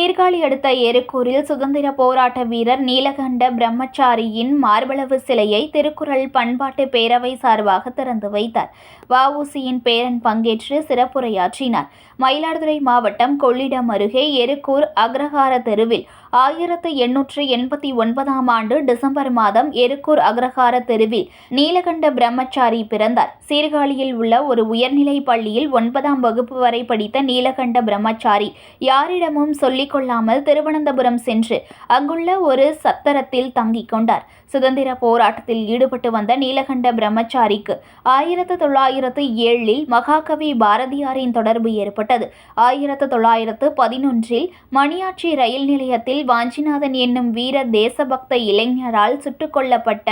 அடுத்த எருக்கூரில் சுதந்திர போராட்ட வீரர் நீலகண்ட பிரம்மச்சாரியின் மார்பளவு சிலையை திருக்குறள் பண்பாட்டு பேரவை சார்பாக திறந்து வைத்தார். வஉசியின் பேரன் பங்கேற்று சிறப்புரையாற்றினார். மயிலாடுதுறை மாவட்டம் கொள்ளிடம் அருகே எருக்கூர் அக்ரஹார தெருவில் ஆயிரத்து எண்ணூற்று எண்பத்தி ஒன்பதாம் ஆண்டு டிசம்பர் மாதம் எருக்கூர் அக்ரஹார தெருவில் நீலகண்ட பிரம்மச்சாரி பிறந்தார். சீர்காழியில் உள்ள ஒரு உயர்நிலை பள்ளியில் ஒன்பதாம் வகுப்பு வரை படித்த நீலகண்ட பிரம்மச்சாரி யாரிடமும் சொல்லிக் கொள்ளாமல் திருவனந்தபுரம் சென்று அங்குள்ள ஒரு சத்திரத்தில் தங்கிக் கொண்டார். சுதந்திர போராட்டத்தில் ஈடுபட்டு வந்த நீலகண்ட பிரம்மச்சாரிக்கு ஆயிரத்து தொள்ளாயிரத்து ஏழில் மகாகவி பாரதியாரின் தொடர்பு ஏற்பட்டது. ஆயிரத்து தொள்ளாயிரத்து பதினொன்றில் மணியாச்சி ரயில் நிலையத்தில் வாஞ்சிநாதன் என்னும் வீர தேசபக்த இளைஞரால் சுட்டுக் கொல்லப்பட்ட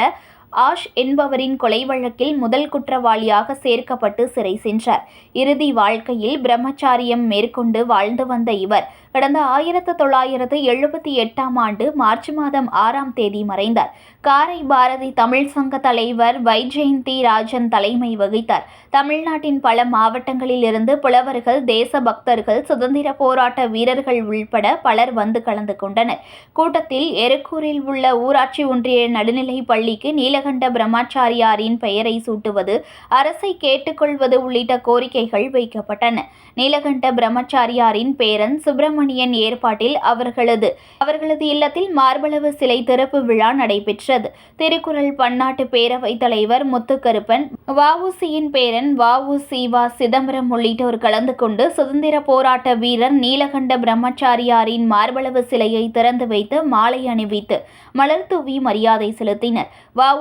ஆஷ் என்பவரின் கொலை வழக்கில் முதல் குற்றவாளியாக சேர்க்கப்பட்டு சிறை சென்றார். இறுதி வாழ்க்கையில் பிரம்மச்சாரியம் மேற்கொண்டு வாழ்ந்து வந்த இவர் கடந்த ஆயிரத்து தொள்ளாயிரத்து எழுபத்தி எட்டாம் ஆண்டு மார்ச் மாதம் ஆறாம் தேதி மறைந்தார். காரை பாரதி தமிழ் சங்க தலைவர் வைஜெயந்தி ராஜன் தலைமை வகித்தார். தமிழ்நாட்டின் பல மாவட்டங்களில் இருந்து புலவர்கள் தேச பக்தர்கள் சுதந்திர போராட்ட வீரர்கள் உள்பட பலர் வந்து கலந்து கொண்டனர். கூட்டத்தில் எருக்கூரில் உள்ள ஊராட்சி ஒன்றிய நடுநிலைப் பள்ளிக்கு நீல நீலகண்ட பிரம்மாச்சாரியாரின் பெயரை சூட்டுவது அரசை கேட்டுக்கொள்வது உள்ளிட்ட கோரிக்கைகள் வைக்கப்பட்டன. நீலகண்ட பிரம்மச்சாரியாரின் பேரன் சுப்பிரமணியன் ஏற்பாட்டில் அவர்களது அவர்களது இல்லத்தில் மார்பளவு சிலை திறப்பு விழா நடைபெற்றது. திருக்குறள் பன்னாட்டு பேரவைத் தலைவர் முத்துக்கருப்பன் வஉசியின் பேரன் வஉ சிவா சிதம்பரம் உள்ளிட்டோர் கலந்து கொண்டு சுதந்திர போராட்ட வீரர் நீலகண்ட பிரம்மச்சாரியாரின் மார்பளவு சிலையை திறந்து வைத்து மாலை அணிவித்து மலர் தூவி மரியாதை செலுத்தினர்.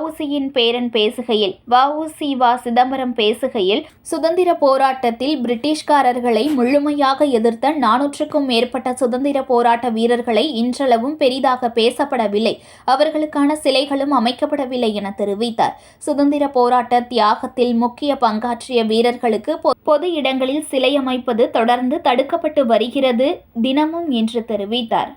வஉசியின் பேரன் பேசுகையில் வஉசி வா சிதம்பரம் பேசுகையில் சுதந்திர போராட்டத்தில் பிரிட்டிஷ்காரர்களை முழுமையாக எதிர்த்த நானூற்றுக்கும் மேற்பட்ட சுதந்திர போராட்ட வீரர்களை இன்றளவும் பெரிதாக பேசப்படவில்லை. அவர்களுக்கான சிலைகளும் அமைக்கப்படவில்லை என தெரிவித்தார். சுதந்திர போராட்ட தியாகத்தில் முக்கிய பங்காற்றிய வீரர்களுக்கு பொ- பொது இடங்களில் சிலை அமைப்பது தொடர்ந்து தடுக்கப்பட்டு வருகிறது தினமும் என்று தெரிவித்தார்.